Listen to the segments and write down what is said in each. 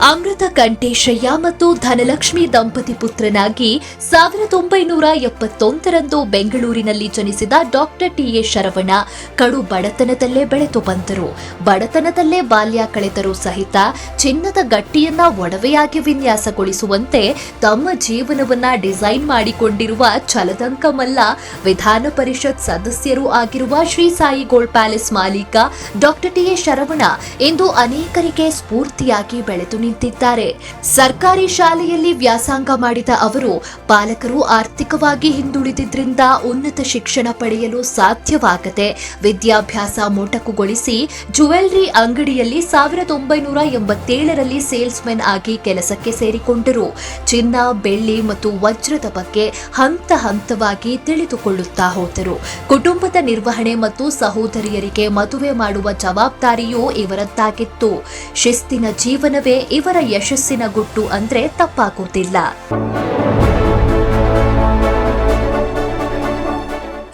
ನೀಲಕಂಠೇಶಯ್ಯ ಮತ್ತು ಧನಲಕ್ಷ್ಮಿ ದಂಪತಿ ಪುತ್ರನಾಗಿ ಸಾವಿರದ ಒಂಬೈನೂರ ಎಪ್ಪತ್ತೊಂದರಂದು ಬೆಂಗಳೂರಿನಲ್ಲಿ ಜನಿಸಿದ ಡಾಕ್ಟರ್ ಟಿ ಎ ಶರವಣ ಕಡು ಬಡತನದಲ್ಲೇ ಬೆಳೆದು ಬಂದರು. ಬಡತನದಲ್ಲೇ ಬಾಲ್ಯ ಕಳೆದರೂ ಸಹಿತ ಚಿನ್ನದ ಗಟ್ಟಿಯನ್ನ ಒಡವೆಯಾಗಿ ವಿನ್ಯಾಸಗೊಳಿಸುವಂತೆ ತಮ್ಮ ಜೀವನವನ್ನ ಡಿಸೈನ್ ಮಾಡಿಕೊಂಡಿರುವ ಛಲದಂಕ ಮಲ್ಲ ವಿಧಾನ ಪರಿಷತ್ ಸದಸ್ಯರೂ ಆಗಿರುವ ಶ್ರೀ ಸಾಯಿ ಗೋಲ್ಡ್ ಪ್ಯಾಲೇಸ್ ಮಾಲೀಕ ಡಾಕ್ಟರ್ ಟಿ ಎ ಶರವಣ ಇಂದು ಅನೇಕರಿಗೆ ಸ್ಫೂರ್ತಿಯಾಗಿ ಬೆಳೆದು ನಿಂತಿದ್ದಾರೆ. ಸರ್ಕಾರಿ ಶಾಲೆಯಲ್ಲಿ ವ್ಯಾಸಂಗ ಮಾಡಿದ ಅವರು, ಪಾಲಕರು ಆರ್ಥಿಕವಾಗಿ ಹಿಂದುಳಿದಿದ್ದರಿಂದ ಉನ್ನತ ಶಿಕ್ಷಣ ಪಡೆಯಲು ಸಾಧ್ಯವಾಗದೆ ವಿದ್ಯಾಭ್ಯಾಸ ಮೊಟಕುಗೊಳಿಸಿ ಜುವೆಲ್ಲರಿ ಅಂಗಡಿಯಲ್ಲಿ ಸಾವಿರದ ಒಂಬೈನೂರ ಎಂಬತ್ತೇಳರಲ್ಲಿ ಸೇಲ್ಸ್ಮನ್ ಆಗಿ ಕೆಲಸಕ್ಕೆ ಸೇರಿಕೊಂಡರು. ಚಿನ್ನ, ಬೆಳ್ಳಿ ಮತ್ತು ವಜ್ರದ ಬಗ್ಗೆ ಹಂತ ಹಂತವಾಗಿ ತಿಳಿದುಕೊಳ್ಳುತ್ತಾ ಹೋದರು. ಕುಟುಂಬದ ನಿರ್ವಹಣೆ ಮತ್ತು ಸಹೋದರಿಯರಿಗೆ ಮದುವೆ ಮಾಡುವ ಜವಾಬ್ದಾರಿಯೂ ಇವರದ್ದಾಗಿತ್ತು ಶಿಸ್ತಿನ ಜೀವನವೇ ಇವರ ಯಶಸ್ಸಿನ ಗುಟ್ಟು ಅಂದ್ರೆ ತಪ್ಪಾಗುವುದಿಲ್ಲ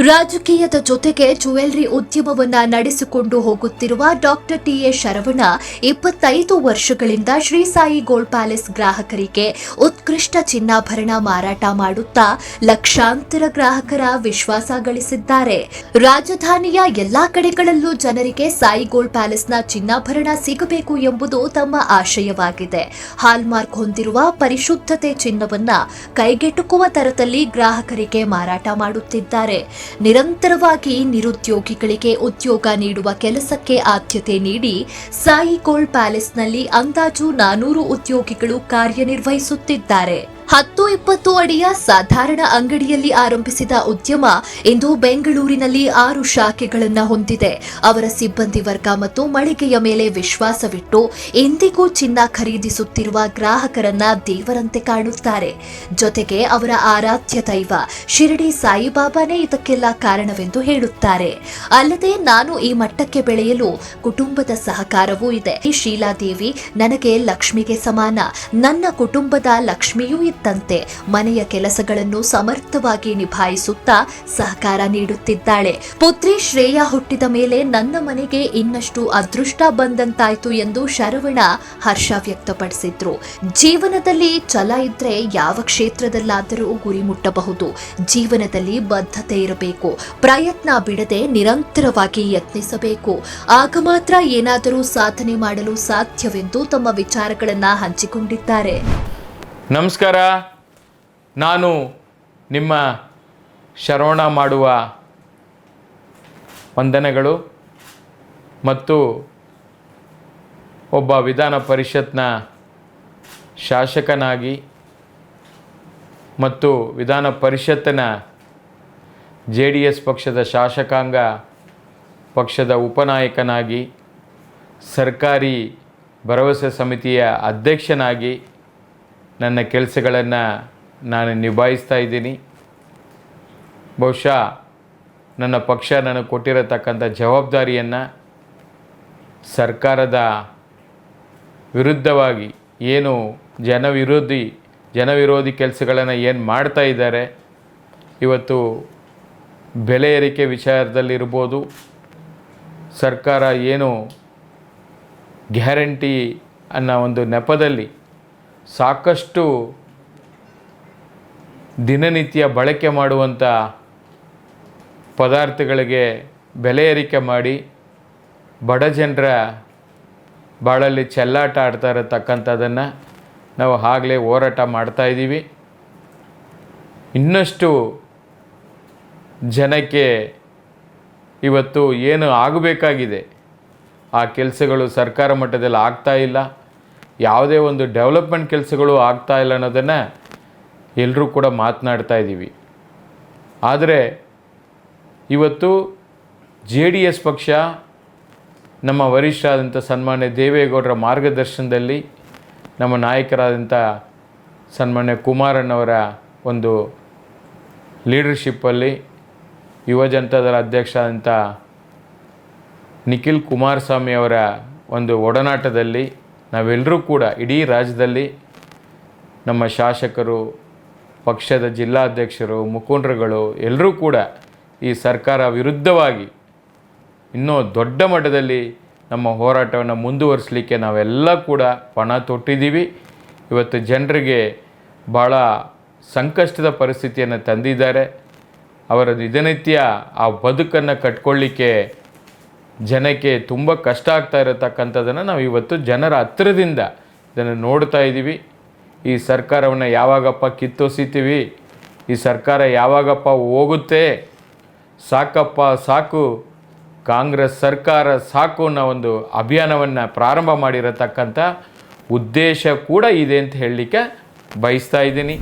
ರಾಜಕೀಯದ ಜೊತೆಗೆ ಜುವೆಲ್ರಿ ಉದ್ಯಮವನ್ನ ನಡೆಸಿಕೊಂಡು ಹೋಗುತ್ತಿರುವ ಡಾಕ್ಟರ್ ಟಿ ಎ ಶರವಣ ಇಪ್ಪತ್ತೈದು ವರ್ಷಗಳಿಂದ ಶ್ರೀ ಸಾಯಿ ಗೋಲ್ಡ್ ಪ್ಯಾಲೇಸ್ ಗ್ರಾಹಕರಿಗೆ ಉತ್ಕೃಷ್ಟ ಚಿನ್ನಾಭರಣ ಮಾರಾಟ ಮಾಡುತ್ತಾ ಲಕ್ಷಾಂತರ ಗ್ರಾಹಕರ ವಿಶ್ವಾಸ ಗಳಿಸಿದ್ದಾರೆ. ರಾಜಧಾನಿಯ ಎಲ್ಲಾ ಕಡೆಗಳಲ್ಲೂ ಜನರಿಗೆ ಸಾಯಿ ಗೋಲ್ಡ್ ಪ್ಯಾಲೇಸ್ನ ಚಿನ್ನಾಭರಣ ಸಿಗಬೇಕು ಎಂಬುದು ತಮ್ಮ ಆಶಯವಾಗಿದೆ. ಹಾಲ್ಮಾರ್ಕ್ ಹೊಂದಿರುವ ಪರಿಶುದ್ಧತೆ ಚಿನ್ನವನ್ನ ಕೈಗೆಟುಕುವ ತರದಲ್ಲಿ ಗ್ರಾಹಕರಿಗೆ ಮಾರಾಟ ಮಾಡುತ್ತಿದ್ದಾರೆ. ನಿರಂತರವಾಗಿ ನಿರುದ್ಯೋಗಿಗಳಿಗೆ ಉದ್ಯೋಗ ನೀಡುವ ಕೆಲಸಕ್ಕೆ ಆದ್ಯತೆ ನೀಡಿ ಸಾಯಿ ಗೋಲ್ಡ್ ಪ್ಯಾಲೇಸ್ನಲ್ಲಿ ಅಂದಾಜು ನಾನೂರು ಉದ್ಯೋಗಿಗಳು ಕಾರ್ಯನಿರ್ವಹಿಸುತ್ತಿದ್ದಾರೆ. ಹತ್ತು ಇಪ್ಪತ್ತು ಅಡಿಯ ಸಾಧಾರಣ ಅಂಗಡಿಯಲ್ಲಿ ಆರಂಭಿಸಿದ ಉದ್ಯಮ ಇಂದು ಬೆಂಗಳೂರಿನಲ್ಲಿ ಆರು ಶಾಖೆಗಳನ್ನು ಹೊಂದಿದೆ. ಅವರ ಸಿಬ್ಬಂದಿ ವರ್ಗ ಮತ್ತು ಮಳಿಗೆಯ ಮೇಲೆ ವಿಶ್ವಾಸವಿಟ್ಟು ಎಂದಿಗೂ ಚಿನ್ನ ಖರೀದಿಸುತ್ತಿರುವ ಗ್ರಾಹಕರನ್ನ ದೇವರಂತೆ ಕಾಣುತ್ತಾರೆ. ಜೊತೆಗೆ ಅವರ ಆರಾಧ್ಯ ದೈವ ಶಿರಡಿ ಸಾಯಿಬಾಬಾನೇ ಇದಕ್ಕೆಲ್ಲ ಕಾರಣವೆಂದು ಹೇಳುತ್ತಾರೆ. ಅಲ್ಲದೆ ನಾನು ಈ ಮಟ್ಟಕ್ಕೆ ಬೆಳೆಯಲು ಕುಟುಂಬದ ಸಹಕಾರವೂ ಇದೆ. ಶೀಲಾದೇವಿ ನನಗೆ ಲಕ್ಷ್ಮಿಗೆ ಸಮಾನ. ನನ್ನ ಕುಟುಂಬದ ಲಕ್ಷ್ಮಿಯೂ ಇದ್ದಂತೆ ಮನೆಯ ಕೆಲಸಗಳನ್ನು ಸಮರ್ಥವಾಗಿ ನಿಭಾಯಿಸುತ್ತಾ ಸಹಕಾರ ನೀಡುತ್ತಿದ್ದಾಳೆ. ಪುತ್ರಿ ಶ್ರೇಯಾ ಹುಟ್ಟಿದ ಮೇಲೆ ನನ್ನ ಮನೆಗೆ ಇನ್ನಷ್ಟು ಅದೃಷ್ಟ ಬಂದಂತಾಯ್ತು ಎಂದು ಶರವಣ ಹರ್ಷ ವ್ಯಕ್ತಪಡಿಸಿದ್ರು. ಜೀವನದಲ್ಲಿ ಛಲ ಇದ್ರೆ ಯಾವ ಕ್ಷೇತ್ರದಲ್ಲಾದರೂ ಗುರಿ ಮುಟ್ಟಬಹುದು. ಜೀವನದಲ್ಲಿ ಬದ್ಧತೆ ಇರಬೇಕು. ಪ್ರಯತ್ನ ಬಿಡದೆ ನಿರಂತರವಾಗಿ ಯತ್ನಿಸಬೇಕು. ಆಗ ಮಾತ್ರ ಏನಾದರೂ ಸಾಧನೆ ಮಾಡಲು ಸಾಧ್ಯವೆಂದು ತಮ್ಮ ವಿಚಾರಗಳನ್ನ ಹಂಚಿಕೊಂಡಿದ್ದಾರೆ. ನಮಸ್ಕಾರ. ನಾನು ನಿಮ್ಮ ಶರವಣ ಮಾಡುವ ವಂದನೆಗಳು ಮತ್ತು ಒಬ್ಬ ವಿಧಾನ ಪರಿಷತ್ನ ಶಾಸಕನಾಗಿ ಮತ್ತು ವಿಧಾನ ಪರಿಷತ್ತಿನ ಜೆ ಡಿ ಎಸ್ ಪಕ್ಷದ ಶಾಸಕಾಂಗ ಪಕ್ಷದ ಉಪನಾಯಕನಾಗಿ, ಸರ್ಕಾರಿ ಭರವಸೆ ಸಮಿತಿಯ ಅಧ್ಯಕ್ಷನಾಗಿ ನನ್ನ ಕೆಲಸಗಳನ್ನು ನಾನು ನಿಭಾಯಿಸ್ತಾ ಇದ್ದೀನಿ. ಬಹುಶಃ ನನ್ನ ಪಕ್ಷ ನನಗೆ ಕೊಟ್ಟಿರತಕ್ಕಂಥ ಜವಾಬ್ದಾರಿಯನ್ನು ಸರ್ಕಾರದ ವಿರುದ್ಧವಾಗಿ ಏನು ಜನವಿರೋಧಿ ಜನವಿರೋಧಿ ಕೆಲಸಗಳನ್ನು ಏನು ಮಾಡ್ತಾ ಇದ್ದಾರೆ, ಇವತ್ತು ಬೆಲೆ ಏರಿಕೆ ವಿಚಾರದಲ್ಲಿರ್ಬೋದು, ಸರ್ಕಾರ ಏನು ಗ್ಯಾರಂಟಿ ಅನ್ನೋ ಒಂದು ನೆಪದಲ್ಲಿ ಸಾಕಷ್ಟು ದಿನನಿತ್ಯ ಬಳಕೆ ಮಾಡುವಂಥ ಪದಾರ್ಥಗಳಿಗೆ ಬೆಲೆ ಏರಿಕೆ ಮಾಡಿ ಬಡ ಜನರ ಬಾಳಲ್ಲಿ ಚೆಲ್ಲಾಟ ಆಡ್ತಾ ಇರತಕ್ಕಂಥದ್ದನ್ನು ನಾವು ಆಗಲೇ ಹೋರಾಟ ಮಾಡ್ತಾ ಇದ್ದೀವಿ. ಇನ್ನಷ್ಟು ಜನಕ್ಕೆ ಇವತ್ತು ಏನು ಆಗಬೇಕಾಗಿದೆ? ಆ ಕೆಲಸಗಳು ಸರ್ಕಾರ ಮಟ್ಟದಲ್ಲಿ ಆಗ್ತಾ ಇಲ್ಲ. ಯಾವುದೇ ಒಂದು ಡೆವಲಪ್ಮೆಂಟ್ ಕೆಲಸಗಳು ಆಗ್ತಾ ಇಲ್ಲ ಅನ್ನೋದನ್ನು ಎಲ್ಲರೂ ಕೂಡ ಮಾತನಾಡ್ತಾ ಇದ್ದೀವಿ. ಆದರೆ ಇವತ್ತು ಜೆ ಡಿ ಎಸ್ ಪಕ್ಷ ನಮ್ಮ ವರಿಷ್ಠರಾದಂಥ ಸನ್ಮಾನ್ಯ ದೇವೇಗೌಡರ ಮಾರ್ಗದರ್ಶನದಲ್ಲಿ ನಮ್ಮ ನಾಯಕರಾದಂಥ ಸನ್ಮಾನ್ಯ ಕುಮಾರಣ್ಣವರ ಒಂದು ಲೀಡರ್ಶಿಪ್ಪಲ್ಲಿ ಯುವ ಜನತಾದಳ ಅಧ್ಯಕ್ಷರಾದಂಥ ನಿಖಿಲ್ ಕುಮಾರಸ್ವಾಮಿ ಅವರ ಒಂದು ಒಡನಾಟದಲ್ಲಿ ನಾವೆಲ್ಲರೂ ಕೂಡ ಇಡೀ ರಾಜ್ಯದಲ್ಲಿ ನಮ್ಮ ಶಾಸಕರು, ಪಕ್ಷದ ಜಿಲ್ಲಾಧ್ಯಕ್ಷರು, ಮುಖಂಡರುಗಳು ಎಲ್ಲರೂ ಕೂಡ ಈ ಸರ್ಕಾರ ವಿರುದ್ಧವಾಗಿ ಇನ್ನೂ ದೊಡ್ಡ ಮಟ್ಟದಲ್ಲಿ ನಮ್ಮ ಹೋರಾಟವನ್ನು ಮುಂದುವರಿಸಲಿಕ್ಕೆ ನಾವೆಲ್ಲ ಕೂಡ ಪಣ ತೊಟ್ಟಿದ್ದೀವಿ. ಇವತ್ತು ಜನರಿಗೆ ಭಾಳ ಸಂಕಷ್ಟದ ಪರಿಸ್ಥಿತಿಯನ್ನು ತಂದಿದ್ದಾರೆ. ಅವರ ದಿನನಿತ್ಯ ಆ ಬದುಕನ್ನು ಕಟ್ಕೊಳ್ಳಿಕ್ಕೆ ಜನಕ್ಕೆ ತುಂಬ ಕಷ್ಟ ಆಗ್ತಾ ಇರತಕ್ಕಂಥದ್ದನ್ನು ನಾವು ಇವತ್ತು ಜನರ ಹತ್ತಿರದಿಂದ ಇದನ್ನು ನೋಡ್ತಾ ಇದ್ದೀವಿ ಈ ಸರ್ಕಾರವನ್ನು ಯಾವಾಗಪ್ಪ ಕಿತ್ತೊಸಿತೀವಿ? ಈ ಸರ್ಕಾರ ಯಾವಾಗಪ್ಪ ಹೋಗುತ್ತೆ? ಸಾಕಪ್ಪ ಸಾಕು. ಕಾಂಗ್ರೆಸ್ ಸರ್ಕಾರ ಸಾಕು ಅನ್ನೋ ಒಂದು ಅಭಿಯಾನವನ್ನು ಪ್ರಾರಂಭ ಮಾಡಿರತಕ್ಕಂಥ ಉದ್ದೇಶ ಕೂಡ ಇದೆ ಅಂತ ಹೇಳಲಿಕ್ಕೆ ಬಯಸ್ತಾ ಇದ್ದೀನಿ.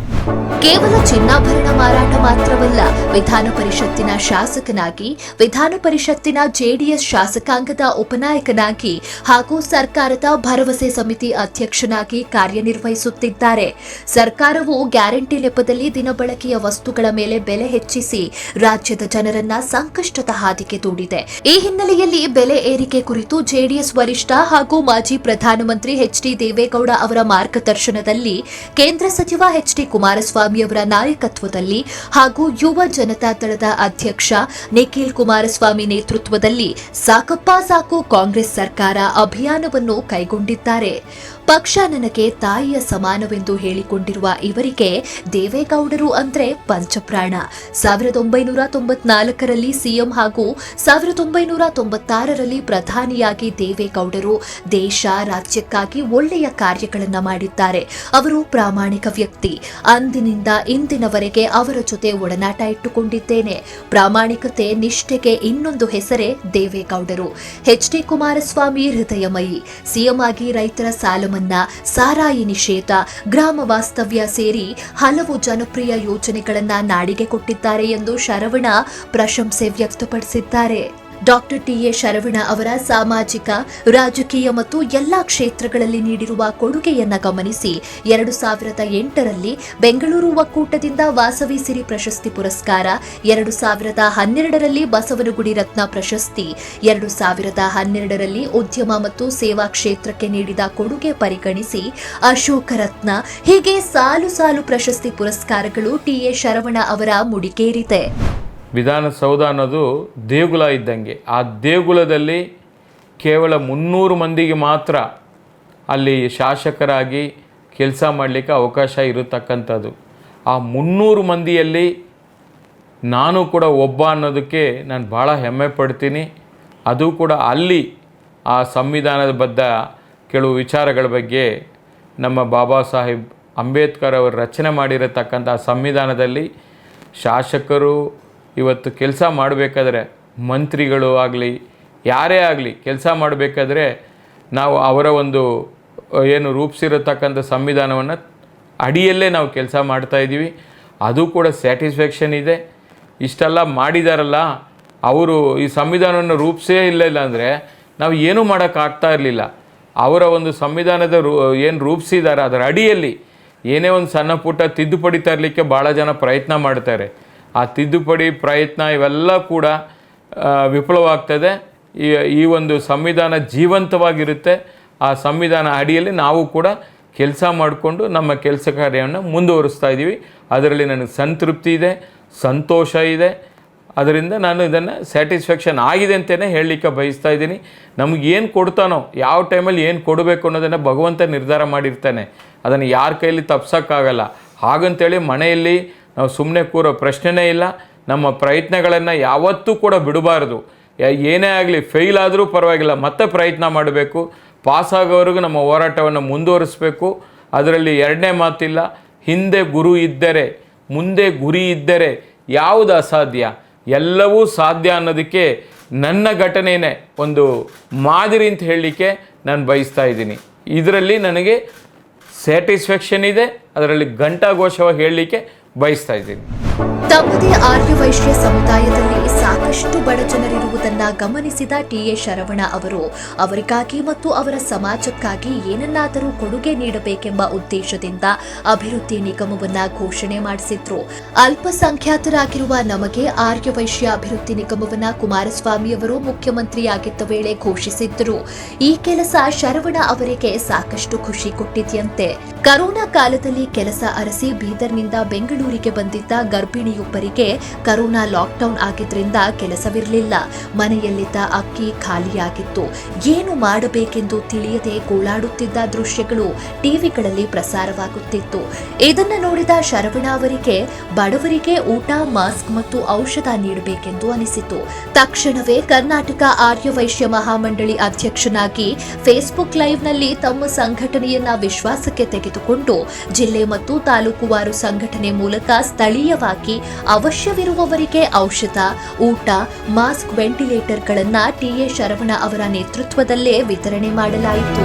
ಕೇವಲ ಚಿನ್ನಾಭರಣ ಮಾರಾಟ ಮಾತ್ರವಲ್ಲ, ವಿಧಾನ ಪರಿಷತ್ತಿನ ಶಾಸಕನಾಗಿ, ವಿಧಾನ ಪರಿಷತ್ತಿನ ಜೆಡಿಎಸ್ ಶಾಸಕಾಂಗದ ಉಪನಾಯಕನಾಗಿ ಹಾಗೂ ಸರ್ಕಾರದ ಭರವಸೆ ಸಮಿತಿ ಅಧ್ಯಕ್ಷನಾಗಿ ಕಾರ್ಯನಿರ್ವಹಿಸುತ್ತಿದ್ದಾರೆ. ಸರ್ಕಾರವು ಗ್ಯಾರಂಟಿ ನೆಪದಲ್ಲಿ ದಿನಬಳಕೆಯ ವಸ್ತುಗಳ ಮೇಲೆ ಬೆಲೆ ಹೆಚ್ಚಿಸಿ ರಾಜ್ಯದ ಜನರನ್ನ ಸಂಕಷ್ಟದ ಹಾದಿಗೆ ದೂಡಿದೆ ಈ ಹಿನ್ನೆಲೆಯಲ್ಲಿ ಬೆಲೆ ಏರಿಕೆ ಕುರಿತು ಜೆಡಿಎಸ್ ವರಿಷ್ಠ ಹಾಗೂ ಮಾಜಿ ಪ್ರಧಾನಮಂತ್ರಿ ಎಚ್ ಡಿ ದೇವೇಗೌಡ ಅವರ ಮಾರ್ಗದರ್ಶನದಲ್ಲಿ ಕೇಂದ್ರ ಸಚಿವ ಎಚ್ ಡಿ ಕುಮಾರಸ್ವಾಮಿ ಅವರ ನಾಯಕತ್ವದಲ್ಲಿ ಹಾಗೂ ಯುವ ಜನತಾ ದಳದ ಅಧ್ಯಕ್ಷ ನಿಖಿಲ್ ಕುಮಾರಸ್ವಾಮಿ ನೇತೃತ್ವದಲ್ಲಿ ಸಾಕಪ್ಪ ಸಾಕು ಕಾಂಗ್ರೆಸ್ ಸರ್ಕಾರ ಅಭಿಯಾನವನ್ನು ಕೈಗೊಂಡಿದ್ದಾರೆ. ಪಕ್ಷ ನನಗೆ ತಾಯಿಯ ಸಮಾನವೆಂದು ಹೇಳಿಕೊಂಡಿರುವ ಇವರಿಗೆ ದೇವೇಗೌಡರು ಅಂದ್ರೆ ಪಂಚಪ್ರಾಣ. ಸಾವಿರದ ಒಂಬೈನೂರ ತೊಂಬತ್ನಾಲ್ಕರಲ್ಲಿ ಸಿಎಂ ಹಾಗೂ ಸಾವಿರದ ಒಂಬೈನೂರ ತೊಂಬತ್ತಾರರಲ್ಲಿ ಪ್ರಧಾನಿಯಾಗಿ ದೇವೇಗೌಡರು ದೇಶ, ರಾಜ್ಯಕ್ಕಾಗಿ ಒಳ್ಳೆಯ ಕಾರ್ಯಗಳನ್ನು ಮಾಡಿದ್ದಾರೆ. ಅವರು ಪ್ರಾಮಾಣಿಕ ವ್ಯಕ್ತಿ. ಅಂದಿನಿಂದ ಇಂದಿನವರೆಗೆ ಅವರ ಜೊತೆ ಒಡನಾಟ ಇಟ್ಟುಕೊಂಡಿದ್ದೇನೆ. ಪ್ರಾಮಾಣಿಕತೆ, ನಿಷ್ಠೆಗೆ ಇನ್ನೊಂದು ಹೆಸರೇ ದೇವೇಗೌಡರು. ಎಚ್ ಡಿ ಕುಮಾರಸ್ವಾಮಿ ಹೃದಯಮಯಿ. ಸಿಎಂ ಆಗಿ ರೈತರ ಸಾಲ ಮನ್ನಾ ಸಾರಾಯಿ ನಿಷೇಧ, ಗ್ರಾಮ ವಾಸ್ತವ್ಯ ಸೇರಿ ಹಲವು ಜನಪ್ರಿಯ ಯೋಜನೆಗಳನ್ನ ನಾಡಿಗೆ ಕೊಟ್ಟಿದ್ದಾರೆ ಎಂದು ಶರವಣ ಪ್ರಶಂಸೆ ವ್ಯಕ್ತಪಡಿಸಿದ್ದಾರೆ. ಡಾಕ್ಟರ್ ಟಿಎ ಶರವಣ ಅವರ ಸಾಮಾಜಿಕ, ರಾಜಕೀಯ ಮತ್ತು ಎಲ್ಲಾ ಕ್ಷೇತ್ರಗಳಲ್ಲಿ ನೀಡಿರುವ ಕೊಡುಗೆಯನ್ನ ಗಮನಿಸಿ ಎರಡು ಸಾವಿರದ ಎಂಟರಲ್ಲಿ ಬೆಂಗಳೂರು ಒಕ್ಕೂಟದಿಂದ ವಾಸವಿ ಸಿರಿ ಪ್ರಶಸ್ತಿ ಪುರಸ್ಕಾರ, ಎರಡು ಸಾವಿರದ ಹನ್ನೆರಡರಲ್ಲಿ ಬಸವನಗುಡಿ ರತ್ನ ಪ್ರಶಸ್ತಿ, ಎರಡು ಸಾವಿರದ ಹನ್ನೆರಡರಲ್ಲಿ ಉದ್ಯಮ ಮತ್ತು ಸೇವಾ ಕ್ಷೇತ್ರಕ್ಕೆ ನೀಡಿದ ಕೊಡುಗೆ ಪರಿಗಣಿಸಿ ಅಶೋಕ ರತ್ನ ಹೀಗೆ ಸಾಲು ಸಾಲು ಪ್ರಶಸ್ತಿ ಪುರಸ್ಕಾರಗಳು ಟಿಎ ಶರವಣ ಅವರ ಮುಡಿಗೇರಿದೆ ವಿಧಾನಸೌಧ ಅನ್ನೋದು ದೇಗುಲ ಇದ್ದಂಗೆ. ಆ ದೇಗುಲದಲ್ಲಿ ಕೇವಲ ಮುನ್ನೂರು ಮಂದಿಗೆ ಮಾತ್ರ ಅಲ್ಲಿ ಶಾಸಕರಾಗಿ ಕೆಲಸ ಮಾಡಲಿಕ್ಕೆ ಅವಕಾಶ ಇರತಕ್ಕಂಥದ್ದು. ಆ ಮುನ್ನೂರು ಮಂದಿಯಲ್ಲಿ ನಾನು ಕೂಡ ಒಬ್ಬ ಅನ್ನೋದಕ್ಕೆ ನಾನು ಭಾಳ ಹೆಮ್ಮೆ ಪಡ್ತೀನಿ. ಅದು ಕೂಡ ಅಲ್ಲಿ ಆ ಸಂವಿಧಾನದ ಬದ್ಧ ಕೆಲವು ವಿಚಾರಗಳ ಬಗ್ಗೆ ನಮ್ಮ ಬಾಬಾ ಸಾಹೇಬ್ ಅಂಬೇಡ್ಕರ್ ಅವರು ರಚನೆ ಮಾಡಿರತಕ್ಕಂಥ ಸಂವಿಧಾನದಲ್ಲಿ ಶಾಸಕರು ಇವತ್ತು ಕೆಲಸ ಮಾಡಬೇಕಾದ್ರೆ ಮಂತ್ರಿಗಳು ಆಗಲಿ, ಯಾರೇ ಆಗಲಿ ಕೆಲಸ ಮಾಡಬೇಕಾದ್ರೆ ನಾವು ಅವರ ಒಂದು ಏನು ರೂಪಿಸಿರತಕ್ಕಂಥ ಸಂವಿಧಾನವನ್ನು ಅಡಿಯಲ್ಲೇ ನಾವು ಕೆಲಸ ಮಾಡ್ತಾ ಇದ್ದೀವಿ. ಅದು ಕೂಡ ಸ್ಯಾಟಿಸ್ಫ್ಯಾಕ್ಷನ್ ಇದೆ. ಇಷ್ಟೆಲ್ಲ ಮಾಡಿದಾರಲ್ಲ, ಅವರು ಈ ಸಂವಿಧಾನವನ್ನು ರೂಪಿಸೇ ಇಲ್ಲ ಇಲ್ಲ ಅಂದರೆ ನಾವು ಏನೂ ಮಾಡೋಕ್ಕಾಗ್ತಾ ಇರಲಿಲ್ಲ. ಅವರ ಒಂದು ಸಂವಿಧಾನದ ರೂ, ಏನು ರೂಪಿಸಿದ್ದಾರೆ ಅದರ ಅಡಿಯಲ್ಲಿ ಏನೇ ಒಂದು ಸಣ್ಣ ಪುಟ್ಟ ತಿದ್ದುಪಡಿ ತರಲಿಕ್ಕೆ ಭಾಳ ಜನ ಪ್ರಯತ್ನ ಮಾಡ್ತಾರೆ. ಆ ತಿದ್ದುಪಡಿ, ಪ್ರಯತ್ನ ಇವೆಲ್ಲ ಕೂಡ ವಿಫಲವಾಗ್ತದೆ. ಈ ಈ ಒಂದು ಸಂವಿಧಾನ ಜೀವಂತವಾಗಿರುತ್ತೆ. ಆ ಸಂವಿಧಾನ ಅಡಿಯಲ್ಲಿ ನಾವು ಕೂಡ ಕೆಲಸ ಮಾಡಿಕೊಂಡು ನಮ್ಮ ಕೆಲಸ ಕಾರ್ಯವನ್ನು ಮುಂದುವರಿಸ್ತಾ ಇದ್ದೀವಿ. ಅದರಲ್ಲಿ ನನಗೆ ಸಂತೃಪ್ತಿ ಇದೆ, ಸಂತೋಷ ಇದೆ. ಅದರಿಂದ ನಾನು ಇದನ್ನು ಸ್ಯಾಟಿಸ್ಫ್ಯಾಕ್ಷನ್ ಆಗಿದೆ ಅಂತಲೇ ಹೇಳಲಿಕ್ಕೆ ಬಯಸ್ತಾ ಇದ್ದೀನಿ. ನಮ್ಗೆ ಏನು ಕೊಡ್ತಾನೋ, ಯಾವ ಟೈಮಲ್ಲಿ ಏನು ಕೊಡಬೇಕು ಅನ್ನೋದನ್ನು ಭಗವಂತ ನಿರ್ಧಾರ ಮಾಡಿರ್ತಾನೆ. ಅದನ್ನು ಯಾರ ಕೈಲಿ ತಪ್ಸೋಕ್ಕಾಗಲ್ಲ. ಹಾಗಂತೇಳಿ ಮನೆಯಲ್ಲಿ ನಾವು ಸುಮ್ಮನೆ ಕೂರೋ ಪ್ರಶ್ನೆನೇ ಇಲ್ಲ. ನಮ್ಮ ಪ್ರಯತ್ನಗಳನ್ನು ಯಾವತ್ತೂ ಕೂಡ ಬಿಡಬಾರ್ದು. ಏನೇ ಆಗಲಿ ಫೇಲ್ ಆದರೂ ಪರವಾಗಿಲ್ಲ, ಮತ್ತೆ ಪ್ರಯತ್ನ ಮಾಡಬೇಕು. ಪಾಸ್ ಆಗೋವರೆಗೂ ನಮ್ಮ ಹೋರಾಟವನ್ನು ಮುಂದುವರಿಸಬೇಕು. ಅದರಲ್ಲಿ ಎರಡನೇ ಮಾತಿಲ್ಲ, ಹಿಂದೆ ಗುರು ಇದ್ದರೆ, ಮುಂದೆ ಗುರಿ ಇದ್ದರೆ ಯಾವುದು ಅಸಾಧ್ಯ? ಎಲ್ಲವೂ ಸಾಧ್ಯ ಅನ್ನೋದಕ್ಕೆ ನನ್ನ ಘಟನೆಯೇ ಒಂದು ಮಾದರಿ ಅಂತ ಹೇಳಲಿಕ್ಕೆ ನಾನು ಬಯಸ್ತಾ ಇದ್ದೀನಿ. ಇದರಲ್ಲಿ ನನಗೆ ಸ್ಯಾಟಿಸ್ಫ್ಯಾಕ್ಷನ್ ಇದೆ, ಅದರಲ್ಲಿ ಘಂಟಾಘೋಷವಾಗಿ ಹೇಳಲಿಕ್ಕೆ ಬಯಸ್ತಾ ಇದ್ದೀನಿ ತಮ್ಮದೇ ಆರ್ಯವೈಶ್ಯ ಸಮುದಾಯದಲ್ಲಿ ಸಾಕಷ್ಟು ಬಡ ಜನರಿರುವುದನ್ನ ಗಮನಿಸಿದ ಟಿಎ ಶರವಣ ಅವರು, ಅವರಿಗಾಗಿ ಮತ್ತು ಅವರ ಸಮಾಜಕ್ಕಾಗಿ ಏನನ್ನಾದರೂ ಕೊಡುಗೆ ನೀಡಬೇಕೆಂಬ ಉದ್ದೇಶದಿಂದ ಅಭಿವೃದ್ಧಿ ನಿಗಮವನ್ನ ಘೋಷಣೆ ಮಾಡಿಸಿದ್ರು. ಅಲ್ಪಸಂಖ್ಯಾತರಾಗಿರುವ ನಮಗೆ ಆರ್ಯವೈಶ್ಯ ಅಭಿವೃದ್ಧಿ ನಿಗಮವನ್ನ ಕುಮಾರಸ್ವಾಮಿ ಅವರು ಮುಖ್ಯಮಂತ್ರಿಯಾಗಿದ್ದ ವೇಳೆ ಘೋಷಿಸಿದ್ದರು ಈ ಕೆಲಸ ಶರವಣ ಅವರಿಗೆ ಸಾಕಷ್ಟು ಖುಷಿ ಕೊಟ್ಟಿದೆಯಂತೆ. ಕರೋನಾ ಕಾಲದಲ್ಲಿ ಕೆಲಸ ಅರಸಿ ಬೀದರ್ನಿಂದ ಬೆಂಗಳೂರಿಗೆ ಬಂದಿದ್ದ ಗರ್ಭಿಣಿಯೊಬ್ಬರಿಗೆ ಕರೋನಾ ಲಾಕ್ಡೌನ್ ಆಗಿದ್ರಿಂದ ಕೆಲಸವಿರಲಿಲ್ಲ. ಮನೆಯಲ್ಲಿದ್ದ ಅಕ್ಕಿ ಖಾಲಿಯಾಗಿತ್ತು. ಏನು ಮಾಡಬೇಕೆಂದು ತಿಳಿಯದೆ ಗೋಳಾಡುತ್ತಿದ್ದ ದೃಶ್ಯಗಳು ಟಿವಿಗಳಲ್ಲಿ ಪ್ರಸಾರವಾಗುತ್ತಿತ್ತು. ಇದನ್ನು ನೋಡಿದ ಶರವಣ ಅವರಿಗೆ, ಬಡವರಿಗೆ ಊಟ, ಮಾಸ್ಕ್ ಮತ್ತು ಔಷಧ ನೀಡಬೇಕೆಂದು ಅನಿಸಿತು. ತಕ್ಷಣವೇ ಕರ್ನಾಟಕ ಆರ್ಯವೈಶ್ಯ ಮಹಾಮಂಡಳಿ ಅಧ್ಯಕ್ಷನಾಗಿ ಫೇಸ್ಬುಕ್ ಲೈವ್ನಲ್ಲಿ ತಮ್ಮ ಸಂಘಟನೆಯನ್ನ ವಿಶ್ವಾಸಕ್ಕೆ ತೆಗೆದುಕೊಂಡು ಜಿಲ್ಲೆ ಮತ್ತು ತಾಲೂಕುವಾರು ಸಂಘಟನೆ ಮೂಲಕ ಸ್ಥಳೀಯವಾಗಿ ಅವಶ್ಯವಿರುವವರಿಗೆ ಔಷಧ ಊಟ ಮಾಸ್ಕ್ ವೆಂಟಿಲೇಟರ್ಗಳನ್ನು ಟಿಎ ಶರವಣ ಅವರ ನೇತೃತ್ವದಲ್ಲೇ ವಿತರಣೆ ಮಾಡಲಾಯಿತು.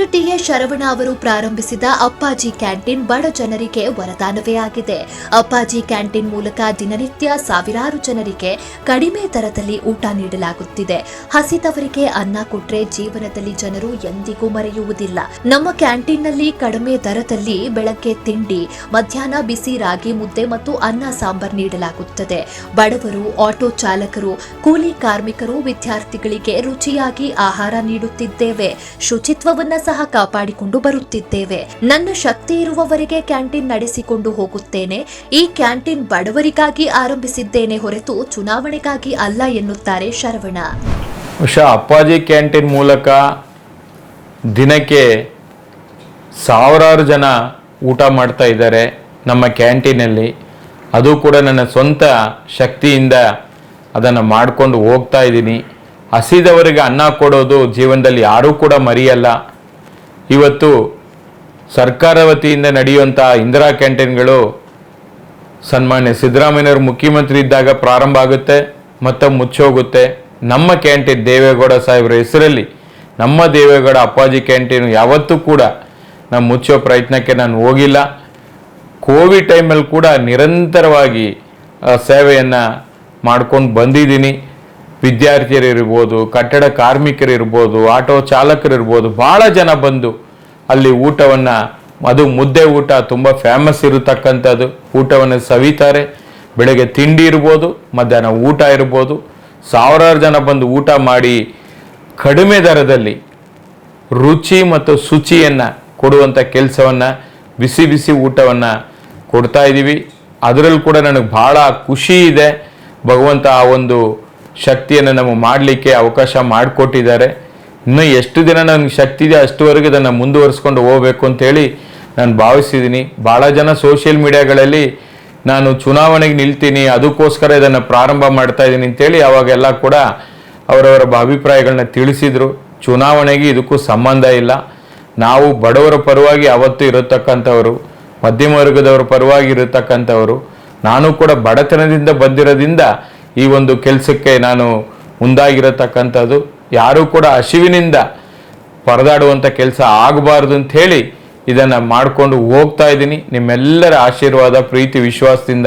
ಡಾಕ್ಟರ್ ಟಿಎ ಶರವಣ ಅವರು ಪ್ರಾರಂಭಿಸಿದ ಅಪ್ಪಾಜಿ ಕ್ಯಾಂಟೀನ್ ಬಡ ಜನರಿಗೆ ವರದಾನವೇ ಆಗಿದೆ. ಅಪ್ಪಾಜಿ ಕ್ಯಾಂಟೀನ್ ಮೂಲಕ ದಿನನಿತ್ಯ ಸಾವಿರಾರು ಜನರಿಗೆ ಕಡಿಮೆ ದರದಲ್ಲಿ ಊಟ ನೀಡಲಾಗುತ್ತಿದೆ. ಹಸಿದವರಿಗೆ ಅನ್ನ ಕೊಟ್ರೆ ಜೀವನದಲ್ಲಿ ಜನರು ಎಂದಿಗೂ ಮರೆಯುವುದಿಲ್ಲ. ನಮ್ಮ ಕ್ಯಾಂಟೀನ್ನಲ್ಲಿ ಕಡಿಮೆ ದರದಲ್ಲಿ ಬೆಳಗ್ಗೆ ತಿಂಡಿ, ಮಧ್ಯಾಹ್ನ ಬಿಸಿ ರಾಗಿ ಮುದ್ದೆ ಮತ್ತು ಅನ್ನ ಸಾಂಬಾರ್ ನೀಡಲಾಗುತ್ತದೆ. ಬಡವರು, ಆಟೋ ಚಾಲಕರು, ಕೂಲಿ ಕಾರ್ಮಿಕರು ವಿದ್ಯಾರ್ಥಿಗಳಿಗೆ ರುಚಿಯಾಗಿ ಆಹಾರ ನೀಡುತ್ತಿದ್ದೇವೆ. ಶುಚಿತ್ವವನ್ನ ಸಹ ಕಾಪಾಡಿಕೊಂಡು ಬರುತ್ತಿದ್ದೇವೆ. ನನ್ನ ಶಕ್ತಿ ಇರುವವರೆಗೆ ಕ್ಯಾಂಟೀನ್ ನಡೆಸಿಕೊಂಡು ಹೋಗುತ್ತೇನೆ. ಈ ಕ್ಯಾಂಟೀನ್ ಬಡವರಿಗಾಗಿ ಆರಂಭಿಸಿದ್ದೇನೆ ಹೊರತು ಚುನಾವಣೆಗಾಗಿ ಅಲ್ಲ ಎನ್ನುತ್ತಾರೆ ಶರವಣ. ಉಷಾ ಅಪ್ಪಾಜಿ ಕ್ಯಾಂಟೀನ್ ಮೂಲಕ ದಿನಕ್ಕೆ ಸಾವಿರಾರು ಜನ ಊಟ ಮಾಡ್ತಾ ಇದ್ದಾರೆ ನಮ್ಮ ಕ್ಯಾಂಟೀನಲ್ಲಿ. ಅದು ಕೂಡ ನನ್ನ ಸ್ವಂತ ಶಕ್ತಿಯಿಂದ ಅದನ್ನು ಮಾಡಿಕೊಂಡು ಹೋಗ್ತಾ ಇದ್ದೀನಿ. ಹಸಿದವರಿಗೆ ಅನ್ನ ಕೊಡೋದು ಜೀವನದಲ್ಲಿ ಯಾರೂ ಕೂಡ ಮರೆಯಲ್ಲ. ಇವತ್ತು ಸರ್ಕಾರ ವತಿಯಿಂದ ನಡೆಯುವಂಥ ಇಂದಿರಾ ಕ್ಯಾಂಟೀನ್ಗಳು ಸನ್ಮಾನ್ಯ ಸಿದ್ದರಾಮಯ್ಯನವರು ಮುಖ್ಯಮಂತ್ರಿ ಇದ್ದಾಗ ಪ್ರಾರಂಭ ಆಗುತ್ತೆ, ಮತ್ತೆ ಮುಚ್ಚೋಗುತ್ತೆ ನಮ್ಮ ಕ್ಯಾಂಟೀನ್ ದೇವೇಗೌಡ ಸಾಹೇಬರ ಹೆಸರಲ್ಲಿ, ನಮ್ಮ ದೇವೇಗೌಡ ಅಪ್ಪಾಜಿ ಕ್ಯಾಂಟೀನ್ ಯಾವತ್ತೂ ಕೂಡ ನಾವು ಮುಚ್ಚೋ ಪ್ರಯತ್ನಕ್ಕೆ ನಾನು ಹೋಗಿಲ್ಲ. ಕೋವಿಡ್ ಟೈಮಲ್ಲಿ ಕೂಡ ನಿರಂತರವಾಗಿ ಸೇವೆಯನ್ನು ಮಾಡ್ಕೊಂಡು ಬಂದಿದ್ದೀನಿ. ವಿದ್ಯಾರ್ಥಿಯರಿರ್ಬೋದು, ಕಟ್ಟಡ ಕಾರ್ಮಿಕರಿರ್ಬೋದು, ಆಟೋ ಚಾಲಕರಿರ್ಬೋದು ಭಾಳ ಜನ ಬಂದು ಅಲ್ಲಿ ಊಟವನ್ನು, ಅದು ಮುದ್ದೆ ಊಟ, ತುಂಬ ಫೇಮಸ್ ಇರತಕ್ಕಂಥದ್ದು. ಊಟವನ್ನು ಸವಿತಾರೆ. ಬೆಳಗ್ಗೆ ತಿಂಡಿ ಇರ್ಬೋದು, ಮಧ್ಯಾಹ್ನ ಊಟ ಇರ್ಬೋದು. ಸಾವಿರಾರು ಜನ ಬಂದು ಊಟ ಮಾಡಿ ಕಡಿಮೆ ದರದಲ್ಲಿ ರುಚಿ ಮತ್ತು ಶುಚಿಯನ್ನು ಕೊಡುವಂಥ ಕೆಲಸವನ್ನು, ಬಿಸಿ ಬಿಸಿ ಊಟವನ್ನು ಕೊಡ್ತಾ ಇದ್ದೀವಿ ಅದರಲ್ಲಿ ಕೂಡ ನನಗೆ ಭಾಳ ಖುಷಿ ಇದೆ. ಭಗವಂತ ಆ ಒಂದು ಶಕ್ತಿಯನ್ನು ನಮಗೆ ಮಾಡಲಿಕ್ಕೆ ಅವಕಾಶ ಮಾಡಿಕೊಟ್ಟಿದ್ದಾರೆ. ಇನ್ನೂ ಎಷ್ಟು ದಿನ ನನಗೆ ಶಕ್ತಿ ಇದೆ ಅಷ್ಟುವರೆಗೆ ಇದನ್ನು ಮುಂದುವರಿಸ್ಕೊಂಡು ಹೋಗಬೇಕು ಅಂತೇಳಿ ನಾನು ಭಾವಿಸಿದ್ದೀನಿ. ಭಾಳ ಜನ ಸೋಷಿಯಲ್ ಮೀಡಿಯಾಗಳಲ್ಲಿ ನಾನು ಚುನಾವಣೆಗೆ ನಿಲ್ತೀನಿ, ಅದಕ್ಕೋಸ್ಕರ ಇದನ್ನು ಪ್ರಾರಂಭ ಮಾಡ್ತಾ ಇದ್ದೀನಿ ಅಂತೇಳಿ ಅವಾಗೆಲ್ಲ ಕೂಡ ಅವರವರ ಅಭಿಪ್ರಾಯಗಳನ್ನ ತಿಳಿಸಿದರು. ಚುನಾವಣೆಗೆ ಇದಕ್ಕೂ ಸಂಬಂಧ ಇಲ್ಲ. ನಾವು ಬಡವರ ಪರವಾಗಿ ಅವತ್ತು ಇರತಕ್ಕಂಥವರು, ಮಧ್ಯಮ ವರ್ಗದವರ ಪರವಾಗಿ ಇರತಕ್ಕಂಥವರು, ನಾನು ಕೂಡ ಬಡತನದಿಂದ ಬಂದಿರೋದ್ರಿಂದ ಈ ಒಂದು ಕೆಲಸಕ್ಕೆ ನಾನು ಮುಂದಾಗಿರತಕ್ಕಂಥದ್ದು. ಯಾರೂ ಕೂಡ ಹಸಿವಿನಿಂದ ಪರದಾಡುವಂಥ ಕೆಲಸ ಆಗಬಾರ್ದು ಅಂತ ಹೇಳಿ ಇದನ್ನು ಮಾಡಿಕೊಂಡು ಹೋಗ್ತಾ ಇದ್ದೀನಿ. ನಿಮ್ಮೆಲ್ಲರ ಆಶೀರ್ವಾದ, ಪ್ರೀತಿ, ವಿಶ್ವಾಸದಿಂದ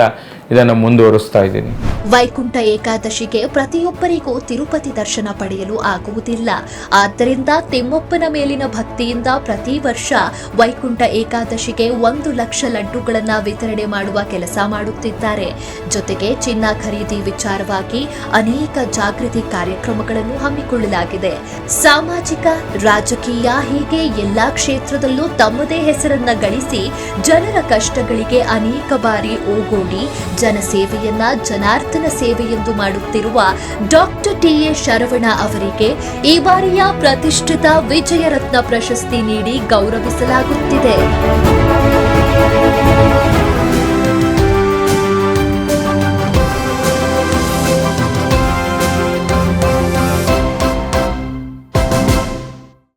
ಇದನ್ನು ಮುಂದುವರಿಸ್ತಾ ಇದ್ದೀನಿ. ವೈಕುಂಠ ಏಕಾದಶಿಗೆ ಪ್ರತಿಯೊಬ್ಬರಿಗೂ ತಿರುಪತಿ ದರ್ಶನ ಪಡೆಯಲು ಆಗುವುದಿಲ್ಲ. ಆದ್ದರಿಂದ ತಿಮ್ಮಪ್ಪನ ಮೇಲಿನ ಭಕ್ತಿಯಿಂದ ಪ್ರತಿ ವರ್ಷ ವೈಕುಂಠ ಏಕಾದಶಿಗೆ ಒಂದು ಲಕ್ಷ ಲಡ್ಡುಗಳನ್ನ ವಿತರಣೆ ಮಾಡುವ ಕೆಲಸ ಮಾಡುತ್ತಿದ್ದಾರೆ. ಜೊತೆಗೆ ಚಿನ್ನ ಖರೀದಿ ವಿಚಾರವಾಗಿ ಅನೇಕ ಜಾಗೃತಿ ಕಾರ್ಯಕ್ರಮಗಳನ್ನು ಹಮ್ಮಿಕೊಳ್ಳಲಾಗಿದೆ. ಸಾಮಾಜಿಕ, ರಾಜಕೀಯ ಹೀಗೆ ಎಲ್ಲಾ ಕ್ಷೇತ್ರದಲ್ಲೂ ತಮ್ಮದೇ ಹೆಸರನ್ನ ಗಳಿಸಿ ಜನರ ಕಷ್ಟಗಳಿಗೆ ಅನೇಕ ಬಾರಿ ಓಗೋಡಿ ಜನಸೇವೆಯನ್ನ ಜನಾರ್ದನ ಸೇವೆ ಎಂದು ಮಾಡುತ್ತಿರುವ ಡಾಕ್ಟರ್ ಟಿ ಎ ಶರವಣ ಅವರಿಗೆ ಈ ಬಾರಿಯ ಪ್ರತಿಷ್ಠಿತ ವಿಜಯರತ್ನ ಪ್ರಶಸ್ತಿ ನೀಡಿ ಗೌರವಿಸಲಾಗುತ್ತಿದೆ.